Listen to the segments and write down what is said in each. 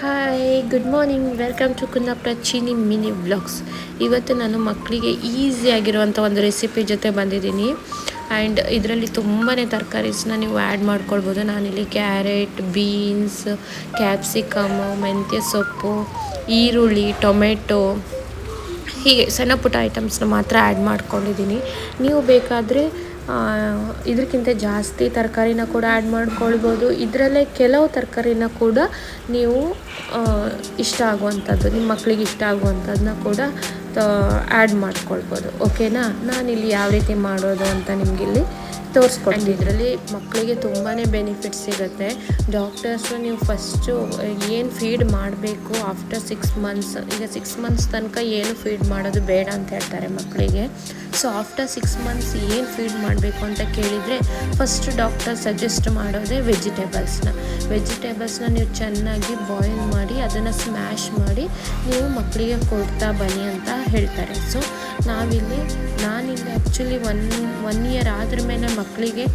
Hi good morning welcome to Kundapura Cheeni mini vlogs ಇವತ್ತು ನಾನು ಮಕ್ಕಳಿಗೆ ಈಸಿಯಾಗಿರುವಂಥ ಒಂದು ರೆಸಿಪಿ ಜೊತೆ ಬಂದಿದ್ದೀನಿ. ಆ್ಯಂಡ್ ಇದರಲ್ಲಿ ತುಂಬಾ ತರಕಾರೀಸ್ನ ನೀವು ಆ್ಯಡ್ ಮಾಡ್ಕೊಳ್ಬೋದು. ನಾನಿಲ್ಲಿ ಕ್ಯಾರೆಟ್ ಬೀನ್ಸ್ ಕ್ಯಾಪ್ಸಿಕಮು ಮೆಂತ್ಯ ಸೊಪ್ಪು, ಈರುಳ್ಳಿ, ಟೊಮೆಟೊ, ಹೀಗೆ ಸಣ್ಣ ಪುಟ್ಟ ಐಟಮ್ಸ್ನ ಮಾತ್ರ ಆ್ಯಡ್ ಮಾಡ್ಕೊಂಡಿದ್ದೀನಿ. ನೀವು ಬೇಕಾದರೆ ಇದಕ್ಕಿಂತ ಜಾಸ್ತಿ ತರಕಾರಿನ ಕೂಡ ಆ್ಯಡ್ ಮಾಡ್ಕೊಳ್ಬೋದು. ಇದರಲ್ಲೇ ಕೆಲವು ತರಕಾರಿನ ಕೂಡ ನೀವು ಇಷ್ಟ ಆಗುವಂಥದ್ದು, ನಿಮ್ಮ ಮಕ್ಕಳಿಗೆ ಇಷ್ಟ ಆಗುವಂಥದ್ದನ್ನ ಕೂಡ ಆ್ಯಡ್ ಮಾಡ್ಕೊಳ್ಬೋದು. ಓಕೆನಾ ನಾನಿಲ್ಲಿ ಯಾವ ರೀತಿ ಮಾಡೋದು ಅಂತ ನಿಮಗಿಲ್ಲಿ ತೋರಿಸ್ಕೊಡ್ತೀನಿ. ಇದರಲ್ಲಿ ಮಕ್ಕಳಿಗೆ ತುಂಬಾ ಬೆನಿಫಿಟ್ ಸಿಗುತ್ತೆ. ಡಾಕ್ಟರ್ಸ್ ನೀವು ಫಸ್ಟು ಏನು ಫೀಡ್ ಮಾಡಬೇಕು ಆಫ್ಟರ್ ಸಿಕ್ಸ್ ಮಂತ್ಸ್ ಈಗ ಸಿಕ್ಸ್ ಮಂತ್ಸ್ ತನಕ ಏನು ಫೀಡ್ ಮಾಡೋದು ಬೇಡ ಅಂತ ಹೇಳ್ತಾರೆ ಮಕ್ಕಳಿಗೆ. ಸೊ ಆಫ್ಟರ್ ಸಿಕ್ಸ್ ಮಂತ್ಸ್ ಏನು ಫೀಡ್ ಮಾಡಬೇಕು ಅಂತ ಕೇಳಿದರೆ ಫಸ್ಟ್ ಡಾಕ್ಟರ್ ಸಜೆಸ್ಟ್ ಮಾಡೋದೇ ವೆಜಿಟೇಬಲ್ಸ್ನ ವೆಜಿಟೇಬಲ್ಸ್ನ ನೀವು ಚೆನ್ನಾಗಿ ಬಾಯ್ಲ್ ಮಾಡಿ, ಅದನ್ನು ಸ್ಮ್ಯಾಶ್ ಮಾಡಿ, ನೀವು ಮಕ್ಕಳಿಗೆ ಕೊಡ್ತಾ ಬನ್ನಿ ಅಂತ ಹೇಳ್ತಾರೆ. ಸೊ ನಾವಿಲ್ಲಿ, ನಾನಿಲ್ಲಿ ಆ್ಯಕ್ಚುಲಿ ಒನ್ ಒನ್ ಇಯರ್ ಆದ್ರ ಮೇಲೆ ಮಕ್ಕಳಿಗೆ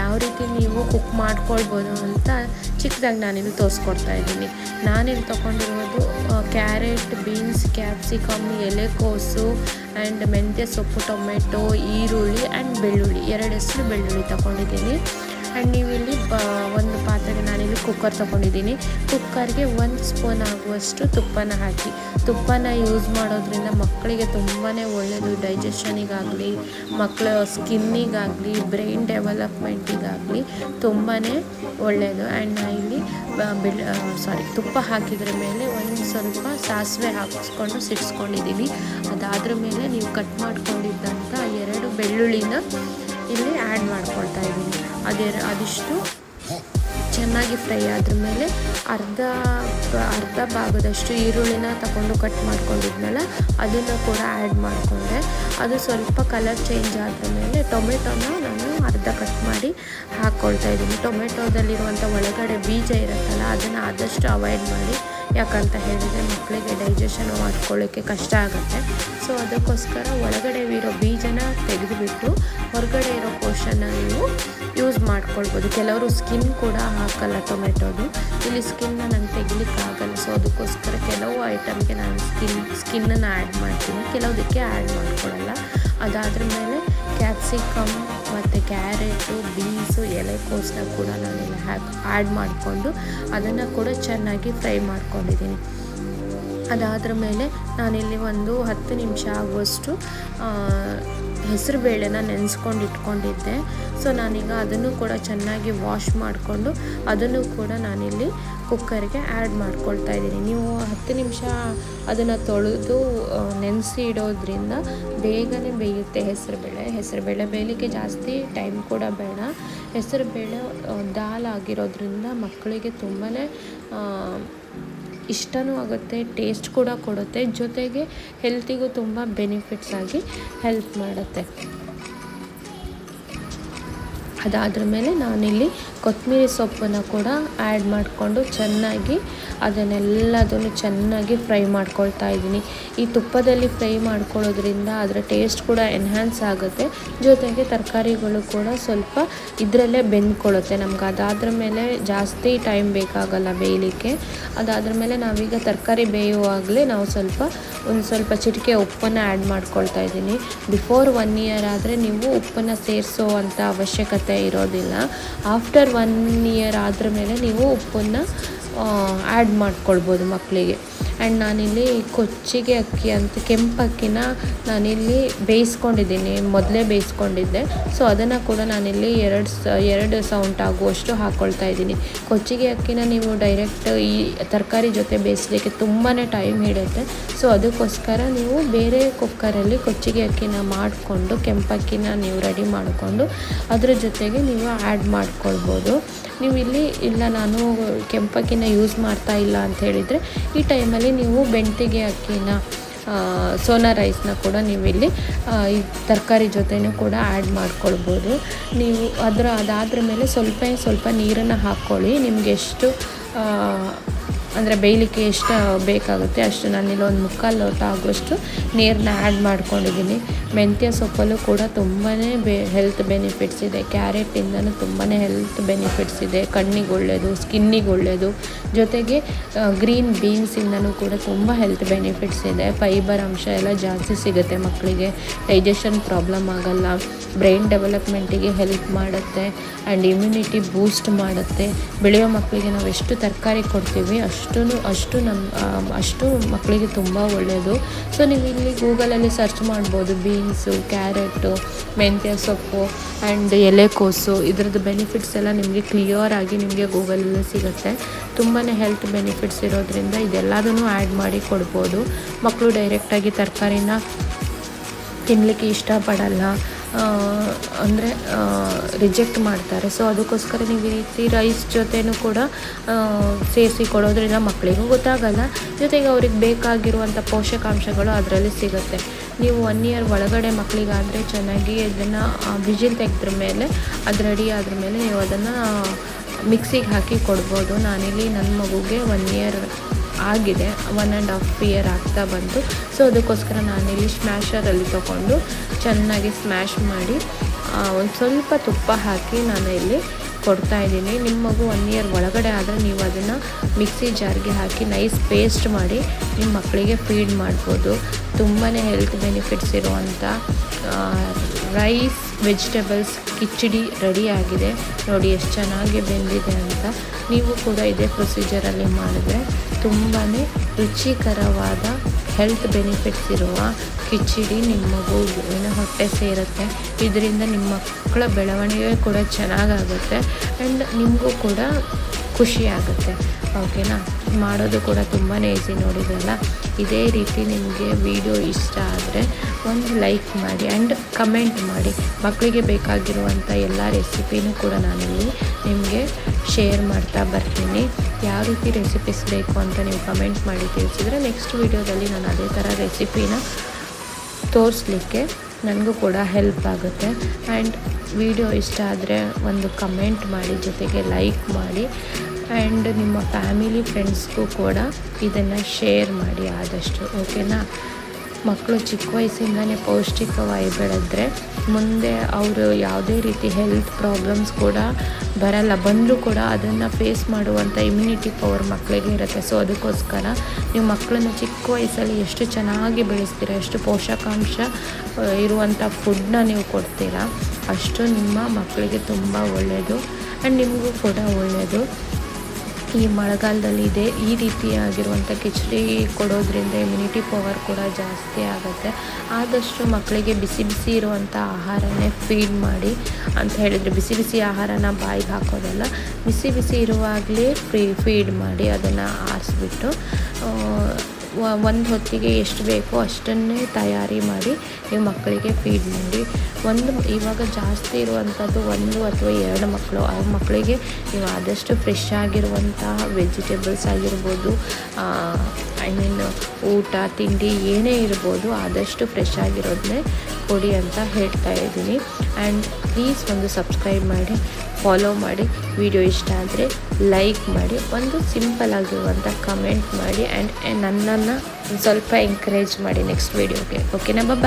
ಯಾವ ರೀತಿ ನೀವು ಕುಕ್ ಮಾಡ್ಕೊಳ್ಬೋದು ಅಂತ ಚಿಕ್ಕದಾಗಿ ನಾನಿಲ್ಲಿ ತೋರಿಸ್ಕೊಡ್ತಾ ಇದ್ದೀನಿ. ನಾನಿಲ್ಲಿ ತೊಗೊಂಡಿರೋದು ಕ್ಯಾರೆಟ್ ಬೀನ್ಸ್ ಕ್ಯಾಪ್ಸಿಕಮ್ ಎಲೆಕೋಸು ಆ್ಯಂಡ್ ಮೆಂತ್ಯ ಸೊಪ್ಪು ಟೊಮೆಟೊ ಈರುಳ್ಳಿ ಆ್ಯಂಡ್ ಬೆಳ್ಳುಳ್ಳಿ. ಎರಡು ಹೆಸರು ಬೆಳ್ಳುಳ್ಳಿ ತೊಗೊಂಡಿದ್ದೀನಿ. ಆ್ಯಂಡ್ ನೀವಿಲ್ಲಿ ಬ ಒಂದು ಪಾತ್ರೆಗೆ ನಾನಿಲ್ಲಿ ಕುಕ್ಕರ್ ತೊಗೊಂಡಿದ್ದೀನಿ. ಕುಕ್ಕರ್ಗೆ ಒಂದು ಸ್ಪೂನ್ ಆಗುವಷ್ಟು ತುಪ್ಪನ ಹಾಕಿ. ತುಪ್ಪನ ಯೂಸ್ ಮಾಡೋದ್ರಿಂದ ಮಕ್ಕಳಿಗೆ ತುಂಬಾ ಒಳ್ಳೆಯದು ಡೈಜೆಷನಿಗಾಗಲಿ ಮಕ್ಕಳ ಸ್ಕಿನ್ನಿಗಾಗಲಿ ಬ್ರೈನ್ ಡೆವಲಪ್ಮೆಂಟಿಗಾಗಲಿ ತುಂಬಾ ಒಳ್ಳೆಯದು ಆ್ಯಂಡ್ ನಾ ಇಲ್ಲಿ ಬ- ಸಾರಿ ತುಪ್ಪ ಹಾಕಿದ್ರ ಮೇಲೆ ಒಂದು ಸ್ವಲ್ಪ ಸಾಸಿವೆ ಹಾಕಿಸ್ಕೊಂಡು ಸಿಡಿಸ್ಕೊಂಡಿದ್ದೀನಿ. ಅದಾದ್ರ ಮೇಲೆ ನೀವು ಕಟ್ ಮಾಡ್ಕೊಂಡಿದ್ದಂಥ ಎರಡು ಬೆಳ್ಳುಳ್ಳಿನ ಇಲ್ಲಿ ಆ್ಯಡ್ ಮಾಡ್ಕೊಳ್ತಾ ಇದ್ದೀನಿ. ಅದೇ ಅದಿಷ್ಟು ಚೆನ್ನಾಗಿ ಫ್ರೈ ಆದ ಮೇಲೆ ಅರ್ಧ ಅರ್ಧ ಭಾಗದಷ್ಟು ಈರುಳ್ಳಿನ ತಗೊಂಡು ಕಟ್ ಮಾಡ್ಕೊಂಡಿದ್ಮೇಲೆ ಅದನ್ನು ಕೂಡ ಆ್ಯಡ್ ಮಾಡಿಕೊಂಡೆ. ಅದು ಸ್ವಲ್ಪ ಕಲರ್ ಚೇಂಜ್ ಆದ ಮೇಲೆ ಟೊಮೆಟೊನ ನಾನು ಅರ್ಧ ಕಟ್ ಮಾಡಿ ಹಾಕ್ಕೊಳ್ತಾ ಇದ್ದೀನಿ. ಟೊಮೆಟೊದಲ್ಲಿರುವಂಥ ಒಳಗಡೆ ಬೀಜ ಇರುತ್ತಲ್ಲ, ಅದನ್ನು ಆದಷ್ಟು ಅವಾಯ್ಡ್ ಮಾಡಿ. ಯಾಕಂತ ಹೇಳಿದರೆ ಮಕ್ಕಳಿಗೆ ಡೈಜೆಷನ್ ಮಾಡ್ಕೊಳ್ಳೋಕ್ಕೆ ಕಷ್ಟ ಆಗುತ್ತೆ. ಸೊ ಅದಕ್ಕೋಸ್ಕರ ಒಳಗಡೆ ಇರೋ ಬೀಜನ ತೆಗೆದುಬಿಟ್ಟು ಹೊರಗಡೆ ಇರೋ ಪೋರ್ಷನ್ನ ನೀವು ಯೂಸ್ ಮಾಡ್ಕೊಳ್ಬೋದು. ಕೆಲವರು ಸ್ಕಿನ್ ಕೂಡ ಹಾಕಲ್ಲ ಟೊಮೆಟೊದು ಇಲ್ಲಿ ಸ್ಕಿನ್ನ ನಾನು ತೆಗಿಲಿಕ್ಕಾಗಲ್ಲ ಸೊ ಅದಕ್ಕೋಸ್ಕರ ಕೆಲವು ಐಟಮ್ಗೆ ನಾನು ಸ್ಕಿನ್ ಸ್ಕಿನ್ನನ್ನು ಆ್ಯಡ್ ಮಾಡ್ತೀನಿ. ಕೆಲವುದಕ್ಕೆ ಆ್ಯಡ್ ಮಾಡ್ಕೊಳ್ಳಲ್ಲ ಅದಾದ್ರ ಮೇಲೆ ಕ್ಯಾಪ್ಸಿಕಮ್ ಮತ್ತು ಕ್ಯಾರೆಟು ಬೀನ್ಸು ಎಲೆಕೋಸನ್ನ ಕೂಡ ನಾನು ಹಾಕಿ ಆ್ಯಡ್ ಮಾಡಿಕೊಂಡು ಅದನ್ನು ಕೂಡ ಚೆನ್ನಾಗಿ ಫ್ರೈ ಮಾಡ್ಕೊಂಡಿದ್ದೀನಿ. ಅದಾದ್ರ ಮೇಲೆ ನಾನಿಲ್ಲಿ ಒಂದು ಹತ್ತು ನಿಮಿಷ ಆಗುವಷ್ಟು ಹೆಸರು ಬೇಳೆನ ನೆನೆಸ್ಕೊಂಡು ಇಟ್ಕೊಂಡಿದ್ದೆ. ಸೊ ನಾನೀಗ ಅದನ್ನು ಕೂಡ ಚೆನ್ನಾಗಿ ವಾಶ್ ಮಾಡಿಕೊಂಡು ಅದನ್ನು ಕೂಡ ನಾನಿಲ್ಲಿ ಕುಕ್ಕರ್ಗೆ ಆ್ಯಡ್ ಮಾಡ್ಕೊಳ್ತಾ ಇದ್ದೀನಿ. ನೀವು ಹತ್ತು ನಿಮಿಷ ಅದನ್ನು ತೊಳೆದು ನೆನೆಸಿ ಇಡೋದ್ರಿಂದ ಬೇಗನೆ ಬೇಯುತ್ತೆ ಹೆಸರುಬೇಳೆ. ಹೆಸರುಬೇಳೆ ಬೇಯಲಿಕ್ಕೆ ಜಾಸ್ತಿ ಟೈಮ್ ಕೂಡ ಬೇಡ. ಹೆಸರುಬೇಳೆ ಬೇಳೆ ದಾಲ್ ಆಗಿರೋದ್ರಿಂದ ಮಕ್ಕಳಿಗೆ ತುಂಬಾ ಇಷ್ಟನೂ ಆಗುತ್ತೆ ಟೇಸ್ಟ್ ಕೂಡ ಕೊಡುತ್ತೆ. ಜೊತೆಗೆ ಹೆಲ್ತಿಗೂ ತುಂಬ ಬೆನಿಫಿಟ್ಸ್ ಆಗಿ ಹೆಲ್ಪ್ ಮಾಡುತ್ತೆ. ಅದಾದ್ರ ಮೇಲೆ ನಾನಿಲ್ಲಿ ಕೊತ್ತಂಬರಿ ಸೊಪ್ಪನ್ನು ಕೂಡ ಆ್ಯಡ್ ಮಾಡಿಕೊಂಡು ಚೆನ್ನಾಗಿ ಅದನ್ನೆಲ್ಲದನ್ನು ಚೆನ್ನಾಗಿ ಫ್ರೈ ಮಾಡ್ಕೊಳ್ತಾ ಇದ್ದೀನಿ. ಈ ತುಪ್ಪದಲ್ಲಿ ಫ್ರೈ ಮಾಡ್ಕೊಳ್ಳೋದ್ರಿಂದ ಅದರ ಟೇಸ್ಟ್ ಕೂಡ ಎನ್ಹ್ಯಾನ್ಸ್ ಆಗುತ್ತೆ. ಜೊತೆಗೆ ತರಕಾರಿಗಳು ಕೂಡ ಸ್ವಲ್ಪ ಇದರಲ್ಲೇ ಬೆಂದ್ಕೊಳ್ಳುತ್ತೆ. ನಮ್ಗೆ ಅದಾದ್ರ ಮೇಲೆ ಜಾಸ್ತಿ ಟೈಮ್ ಬೇಕಾಗಲ್ಲ ಬೇಯಲಿಕ್ಕೆ. ಅದಾದ್ರ ಮೇಲೆ ನಾವೀಗ ತರಕಾರಿ ಬೇಯುವಾಗಲೇ ನಾವು ಸ್ವಲ್ಪ ಒಂದು ಸ್ವಲ್ಪ ಚಿಟಿಕೆ ಉಪ್ಪನ್ನು ಆ್ಯಡ್ ಮಾಡ್ಕೊಳ್ತಾ ಇದ್ದೀನಿ. ಬಿಫೋರ್ ಒನ್ ಇಯರ್ ಆದರೆ ನೀವು ಉಪ್ಪನ್ನು ಸೇರಿಸೋ ಅಂಥ ಅವಶ್ಯಕತೆ ಇರೋದಿಲ್ಲ. ಆಫ್ಟರ್ ಒನ್ ಇಯರ್ ಆದ್ರ ಮೇಲೆ ನೀವು ಉಪ್ಪನ್ನು ಆ್ಯಡ್ ಮಾಡ್ಕೊಳ್ಬೋದು ಮಕ್ಕಳಿಗೆ ಆ್ಯಂಡ್ ನಾನಿಲ್ಲಿ ಕೊಚ್ಚಿಗೆ ಅಕ್ಕಿ ಅಂತ, ಕೆಂಪು ಅಕ್ಕಿನ ನಾನಿಲ್ಲಿ ಬೇಯಿಸ್ಕೊಂಡಿದ್ದೀನಿ, ಮೊದಲೇ ಬೇಯಿಸ್ಕೊಂಡಿದ್ದೆ. ಸೊ ಅದನ್ನು ಕೂಡ ನಾನಿಲ್ಲಿ ಎರಡು ಸ, ಎರಡು ಸೌಂಟ್ ಆಗುವಷ್ಟು ಹಾಕ್ಕೊಳ್ತಾ ಇದ್ದೀನಿ. ಕೊಚ್ಚಿಗೆ ಅಕ್ಕಿನ ನೀವು ಡೈರೆಕ್ಟ್ ಈ ತರಕಾರಿ ಜೊತೆ ಬೇಯಿಸಲಿಕ್ಕೆ ತುಂಬಾ ಟೈಮ್ ಹಿಡಿಯುತ್ತೆ ಸೊ ಅದಕ್ಕೋಸ್ಕರ ನೀವು ಬೇರೆ ಕುಕ್ಕರಲ್ಲಿ ಕೊಚ್ಚಿಗೆ ಅಕ್ಕಿನ ಮಾಡಿಕೊಂಡು ಕೆಂಪಕ್ಕಿನ ನೀವು ರೆಡಿ ಮಾಡಿಕೊಂಡು, ಅದರ ಜೊತೆಗೆ ನೀವು ಆ್ಯಡ್ ಮಾಡ್ಕೊಳ್ಬೋದು. ನೀವು ಇಲ್ಲಿ, ಇಲ್ಲ ನಾನು ಕೆಂಪಕ್ಕಿನ ಯೂಸ್ ಮಾಡ್ತಾ ಇಲ್ಲ ಅಂತ ಹೇಳಿದರೆ, ಈ ಟೈಮಲ್ಲಿ ನೀವು ಬೆಂಟಿಗೆ ಅಕ್ಕಿನ ಸೋನಾ ರೈಸ್ನ ಕೂಡ ನೀವು ಇಲ್ಲಿ ಈ ತರಕಾರಿ ಜೊತೆನೂ ಕೂಡ ಆ್ಯಡ್ ಮಾಡ್ಕೊಳ್ಬೋದು. ನೀವು ಅದರ ಅದಾದ್ರ ಮೇಲೆ ಸ್ವಲ್ಪ ಸ್ವಲ್ಪ ನೀರನ್ನು ಹಾಕ್ಕೊಳ್ಳಿ. ನಿಮಗೆ ಎಷ್ಟು ಅಂದರೆ ಬೇಯಲಿಕ್ಕೆ ಎಷ್ಟು ಬೇಕಾಗುತ್ತೆ ಅಷ್ಟು ನಾನಿಲ್ಲಿ ಒಂದು ಮುಕ್ಕಾಲು ಲೋಟ ಆಗುವಷ್ಟು ನೀರನ್ನ ಆ್ಯಡ್ ಮಾಡ್ಕೊಂಡಿದ್ದೀನಿ. ಮೆಂತ್ಯ ಸೊಪ್ಪಲ್ಲೂ ಕೂಡ ತುಂಬಾ ಬೆ ಹೆಲ್ತ್ ಬೆನಿಫಿಟ್ಸ್ ಇದೆ. ಕ್ಯಾರೆಟಿಂದನೂ ತುಂಬಾ ಹೆಲ್ತ್ ಬೆನಿಫಿಟ್ಸ್ ಇದೆ. ಕಣ್ಣಿಗೆ ಒಳ್ಳೆಯದು ಸ್ಕಿನ್ನಿಗೆ ಒಳ್ಳೆಯದು ಜೊತೆಗೆ ಗ್ರೀನ್ ಬೀನ್ಸಿಂದನೂ ಕೂಡ ತುಂಬ ಹೆಲ್ತ್ ಬೆನಿಫಿಟ್ಸ್ ಇದೆ. ಫೈಬರ್ ಅಂಶ ಎಲ್ಲ ಜಾಸ್ತಿ ಸಿಗುತ್ತೆ ಮಕ್ಕಳಿಗೆ ಡೈಜೆಷನ್ ಪ್ರಾಬ್ಲಮ್ ಆಗಲ್ಲ. ಬ್ರೈನ್ ಡೆವಲಪ್ಮೆಂಟಿಗೆ ಹೆಲ್ಪ್ ಮಾಡುತ್ತೆ. ಆ್ಯಂಡ್ ಇಮ್ಯುನಿಟಿ ಬೂಸ್ಟ್ ಮಾಡುತ್ತೆ. ಬೆಳೆಯೋ ಮಕ್ಕಳಿಗೆ ನಾವು ಎಷ್ಟು ತರಕಾರಿ ಕೊಡ್ತೀವಿ ಅಷ್ಟು ಅಷ್ಟು ನಮ್ಮ ಅಷ್ಟು ಮಕ್ಕಳಿಗೆ ತುಂಬ ಒಳ್ಳೆಯದು ಸೊ ನೀವು ಇಲ್ಲಿ ಗೂಗಲಲ್ಲಿ ಸರ್ಚ್ ಮಾಡ್ಬೋದು ಬೀನ್ಸು ಕ್ಯಾರೆಟು ಮೆಂತ್ಯ ಸೊಪ್ಪು ಆ್ಯಂಡ್ ಎಲೆಕೋಸು. ಇದರದ್ದು ಬೆನಿಫಿಟ್ಸ್ ಎಲ್ಲ ನಿಮಗೆ ಕ್ಲಿಯರ್ ಆಗಿ ನಿಮಗೆ ಗೂಗಲಲ್ಲಿ ಸಿಗುತ್ತೆ. ತುಂಬಾ ಹೆಲ್ತ್ ಬೆನಿಫಿಟ್ಸ್ ಇರೋದ್ರಿಂದ ಇದೆಲ್ಲದನ್ನು ಆ್ಯಡ್ ಮಾಡಿ ಕೊಡ್ಬೋದು. ಮಕ್ಕಳು ಡೈರೆಕ್ಟಾಗಿ ತರಕಾರಿನ ತಿನ್ನಲಿಕ್ಕೆ ಇಷ್ಟಪಡಲ್ಲ. ಅಂದರೆ ರಿಜೆಕ್ಟ್ ಮಾಡ್ತಾರೆ. ಸೊ ಅದಕ್ಕೋಸ್ಕರ ನೀವು ಈ ರೀತಿ ರೈಸ್ ಜೊತೆನೂ ಕೂಡ ಸೇರಿಸಿ ಕೊಡೋದ್ರಿಂದ ಮಕ್ಕಳಿಗೂ ಗೊತ್ತಾಗಲ್ಲ. ಜೊತೆಗೆ ಅವ್ರಿಗೆ ಬೇಕಾಗಿರುವಂಥ ಪೋಷಕಾಂಶಗಳು ಅದರಲ್ಲಿ ಸಿಗುತ್ತೆ. ನೀವು ಒನ್ ಇಯರ್ ಒಳಗಡೆ ಮಕ್ಕಳಿಗಾದರೆ ಚೆನ್ನಾಗಿ ಇದನ್ನು ವಿಜಿಲ್ ತೆಗೆದ್ರ ಮೇಲೆ, ಅದು ರೆಡಿ ಆದ್ರ ಮೇಲೆ ನೀವು ಅದನ್ನು ಮಿಕ್ಸಿಗೆ ಹಾಕಿ ಕೊಡ್ಬೋದು. ನಾನಿಲ್ಲಿ ನನ್ನ ಮಗುಗೆ ಒನ್ ಇಯರ್ ಆಗಿದೆ. ಒನ್ ಆ್ಯಂಡ್ ಹಾಫ್ ಇಯರ್ ಆಗ್ತಾ ಬಂತು. ಸೊ ಅದಕ್ಕೋಸ್ಕರ ನಾನಿಲ್ಲಿ ಸ್ಮ್ಯಾಶರಲ್ಲಿ ತೊಗೊಂಡು ಚೆನ್ನಾಗಿ ಸ್ಮ್ಯಾಶ್ ಮಾಡಿ ಒಂದು ಸ್ವಲ್ಪ ತುಪ್ಪ ಹಾಕಿ ನಾನು ಇಲ್ಲಿ ಕೊಡ್ತಾ ಇದ್ದೀನಿ. ನಿಮ್ಮ ಮಗು ಒನ್ ಇಯರ್ ಒಳಗಡೆ ಆದರೆ ನೀವು ಅದನ್ನು ಮಿಕ್ಸಿ ಜಾರ್ಗೆ ಹಾಕಿ ನೈಸ್ ಪೇಸ್ಟ್ ಮಾಡಿ ನಿಮ್ಮ ಮಕ್ಕಳಿಗೆ ಫೀಡ್ ಮಾಡ್ಬೋದು. ತುಂಬಾ ಹೆಲ್ತ್ ಬೆನಿಫಿಟ್ಸ್ ಇರುವಂಥ ರೈಸ್ ವೆಜಿಟೇಬಲ್ಸ್ ಕಿಚಡಿ ರೆಡಿ ಆಗಿದೆ. ನೋಡಿ ಎಷ್ಟು ಚೆನ್ನಾಗಿ ಬೆಂದಿದೆ ಅಂತ. ನೀವು ಕೂಡ ಇದೇ ಪ್ರೊಸೀಜರಲ್ಲಿ ಮಾಡಿದ್ರೆ ತುಂಬಾ ರುಚಿಕರವಾದ ಹೆಲ್ತ್ ಬೆನಿಫಿಟ್ಸ್ ಇರುವ ಕಿಚಡಿ ನಿಮ್ಮ ಏನು ಹೊಟ್ಟೆ ಸೇರುತ್ತೆ. ಇದರಿಂದ ನಿಮ್ಮ ಮಕ್ಕಳ ಬೆಳವಣಿಗೆ ಕೂಡ ಚೆನ್ನಾಗಾಗುತ್ತೆ ಆ್ಯಂಡ್ ನಿಮಗೂ ಕೂಡ ಖುಷಿ ಆಗುತ್ತೆ ಓಕೆನಾ ಮಾಡೋದು ಕೂಡ ತುಂಬಾ ಈಸಿ ನೋಡಿದ್ರಲ್ಲ? ಇದೇ ರೀತಿ ನಿಮಗೆ ವಿಡಿಯೋ ಇಷ್ಟ ಆದರೆ ಒಂದು ಲೈಕ್ ಮಾಡಿ ಆ್ಯಂಡ್ ಕಮೆಂಟ್ ಮಾಡಿ. ಮಕ್ಕಳಿಗೆ ಬೇಕಾಗಿರುವಂಥ ಎಲ್ಲ ರೆಸಿಪಿನೂ ಕೂಡ ನಾನಿಲ್ಲಿ ನಿಮಗೆ ಶೇರ್ ಮಾಡ್ತಾ ಬರ್ತೀನಿ. ಯಾವ ರೀತಿ ರೆಸಿಪೀಸ್ ಬೇಕು ಅಂತ ನೀವು ಕಮೆಂಟ್ ಮಾಡಿ ತಿಳಿಸಿದರೆ ನೆಕ್ಸ್ಟ್ ವೀಡಿಯೋದಲ್ಲಿ ನಾನು ಅದೇ ಥರ ರೆಸಿಪಿನ ತೋರಿಸ್ಲಿಕ್ಕೆ ನನಗೂ ಕೂಡ ಹೆಲ್ಪ್ ಆಗುತ್ತೆ. ಆ್ಯಂಡ್ ವಿಡಿಯೋ ಇಷ್ಟ ಆದರೆ ಒಂದು ಕಮೆಂಟ್ ಮಾಡಿ, ಜೊತೆಗೆ ಲೈಕ್ ಮಾಡಿ. ಆ್ಯಂಡ್ ನಿಮ್ಮ ಫ್ಯಾಮಿಲಿ ಫ್ರೆಂಡ್ಸ್ಗೂ ಕೂಡ ಇದನ್ನು ಶೇರ್ ಮಾಡಿ ಆದಷ್ಟು ಓಕೆನಾ ಮಕ್ಕಳು ಚಿಕ್ಕ ವಯಸ್ಸಿಂದನೇ ಪೌಷ್ಟಿಕವಾಗಿ ಬೆಳೆದ್ರೆ ಮುಂದೆ ಅವರು ಯಾವುದೇ ರೀತಿ ಹೆಲ್ತ್ ಪ್ರಾಬ್ಲಮ್ಸ್ ಕೂಡ ಬರಲ್ಲ. ಬಂದರೂ ಕೂಡ ಅದನ್ನು ಫೇಸ್ ಮಾಡುವಂಥ ಇಮ್ಯುನಿಟಿ ಪವರ್ ಮಕ್ಕಳಿಗೆ ಇರುತ್ತೆ. ಸೊ ಅದಕ್ಕೋಸ್ಕರ ನೀವು ಮಕ್ಕಳನ್ನು ಚಿಕ್ಕ ವಯಸ್ಸಲ್ಲಿ ಎಷ್ಟು ಚೆನ್ನಾಗಿ ಬೆಳೆಸ್ತೀರ, ಎಷ್ಟು ಪೋಷಕಾಂಶ ಇರುವಂಥ ಫುಡ್ನ ನೀವು ಕೊಡ್ತೀರಾ, ಅಷ್ಟು ನಿಮ್ಮ ಮಕ್ಕಳಿಗೆ ತುಂಬ ಒಳ್ಳೆಯದು ಆ್ಯಂಡ್ ನಿಮಗೂ ಕೂಡ ಒಳ್ಳೆಯದು ಈ ಮಳೆಗಾಲದಲ್ಲಿ ಇದೆ. ಈ ರೀತಿಯಾಗಿರುವಂಥ ಕಿಚಡಿ ಕೊಡೋದ್ರಿಂದ ಇಮ್ಯುನಿಟಿ ಪವರ್ ಕೂಡ ಜಾಸ್ತಿ ಆಗುತ್ತೆ. ಆದಷ್ಟು ಮಕ್ಕಳಿಗೆ ಬಿಸಿ ಬಿಸಿ ಇರುವಂಥ ಆಹಾರನೇ ಫೀಡ್ ಮಾಡಿ ಅಂತ ಹೇಳಿದರೆ ಬಿಸಿ ಬಿಸಿ ಆಹಾರನ ಬಾಯಿಗೆ ಹಾಕೋದಲ್ಲ, ಬಿಸಿ ಬಿಸಿ ಇರುವಾಗಲೇ ಫ್ರೀ ಫೀಡ್ ಮಾಡಿ ಅದನ್ನು ಆರಿಸ್ಬಿಟ್ಟು ಒಂದು ಹೊತ್ತಿಗೆ ಎಷ್ಟು ಬೇಕೋ ಅಷ್ಟನ್ನೇ ತಯಾರಿ ಮಾಡಿ ನೀವು ಮಕ್ಕಳಿಗೆ ಫೀಡ್ ಮಾಡಿ. ಒಂದು ಇವಾಗ ಜಾಸ್ತಿ ಇರುವಂಥದ್ದು ಒಂದು ಅಥವಾ ಎರಡು ಮಕ್ಕಳು ಆ ಮಕ್ಕಳಿಗೆ ನೀವು ಆದಷ್ಟು ಫ್ರೆಶ್ ಆಗಿರುವಂತಹ ವೆಜಿಟೇಬಲ್ಸ್ ಆಗಿರ್ಬೋದು ಐ ಮೀನ್ ಊಟ, ತಿಂಡಿ ಏನೇ ಇರ್ಬೋದು ಆದಷ್ಟು ಫ್ರೆಶ್ ಆಗಿರೋದನ್ನೇ ಕೊಡಿ ಅಂತ ಹೇಳ್ತಾ ಇದ್ದೀನಿ. ಆ್ಯಂಡ್ ಪ್ಲೀಸ್ ಒಂದು ಸಬ್ಸ್ಕ್ರೈಬ್ ಮಾಡಿ ಫಾಲೋ ಮಾಡಿ. ವಿಡಿಯೋ ಇಷ್ಟ ಆದರೆ ಲೈಕ್ ಮಾಡಿ. ಒಂದು ಸಿಂಪಲ್ ಆಗಿರುವಂಥ ಕಮೆಂಟ್ ಮಾಡಿ. ಆ್ಯಂಡ್ ನನ್ನನ್ನು ಸ್ವಲ್ಪ ಎಂಕರೇಜ್ ಮಾಡಿ ನೆಕ್ಸ್ಟ್ ವೀಡಿಯೋಗೆ ಓಕೆನಾ ಬಾಯ್